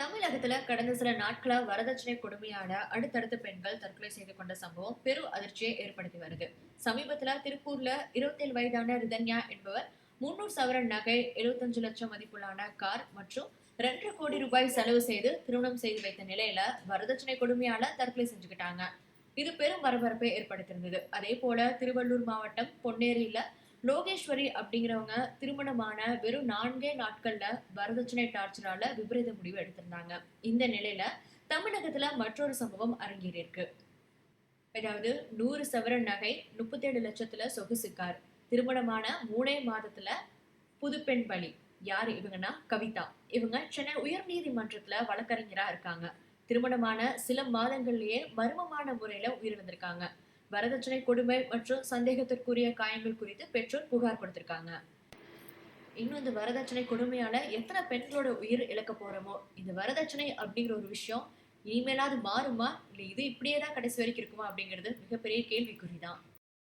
தமிழகத்துல கடந்த சில நாட்களா வரதட்சணை கொடுமையான அடுத்தடுத்த பெண்கள் தற்கொலை செய்து கொண்ட சம்பவம் பெரும் அதிர்ச்சியை ஏற்படுத்தி வருது. சமீபத்துல திருப்பூர்ல இருபத்தேழு வயதான ரிதன்யா என்பவர் முன்னூறு சவரன் நகை எழுபத்தஞ்சு லட்சம் மதிப்புள்ளான கார் மற்றும் ரெண்டரை கோடி ரூபாய் செலவு செய்து திருமணம் செய்து வைத்த நிலையில வரதட்சணை கொடுமையால தற்கொலை செஞ்சுக்கிட்டாங்க. இது பெரும் பரபரப்பை ஏற்படுத்தியிருந்தது. அதே போல திருவள்ளூர் மாவட்டம் பொன்னேரியில லோகேஸ்வரி அப்படிங்கிறவங்க திருமணமான வெறும் நான்கே நாட்கள்ல வரதட்சணை டார்ச்சரால விபரீத முடிவு எடுத்திருந்தாங்க. இந்த நிலையில தமிழகத்துல மற்றொரு சம்பவம் அரங்கேறியிருக்கு. அதாவது நூறு சவரன் நகை முப்பத்தேழு லட்சத்துல சொகுசு கார். திருமணமான மூணே மாதத்துல புதுப்பெண் பலி. யார்? இவங்கன்னா கவிதா. இவங்க சென்னை உயர்நீதிமன்றத்துல வழக்கறிஞரா இருக்காங்க. திருமணமான சில மாதங்கள்லயே மர்மமான முறையில உயிரிழந்திருக்காங்க. வரதட்சணை கொடுமை மற்றும் சந்தேகத்திற்குரிய காயங்கள் குறித்து பெற்றோர் புகார் கொடுத்திருக்காங்க. இன்னும் இந்த வரதட்சணை கொடுமையால எத்தனை பெண்களோட உயிர் இழக்க போறோமோ இந்த வரதட்சணை அப்படிங்கிற ஒரு விஷயம் இனிமேலாவது மாறுமா? இல்லை இது இப்படியே தான் கடைசி வரைக்கும் இருக்குமா அப்படிங்கிறது மிகப்பெரிய கேள்விக்குறி தான்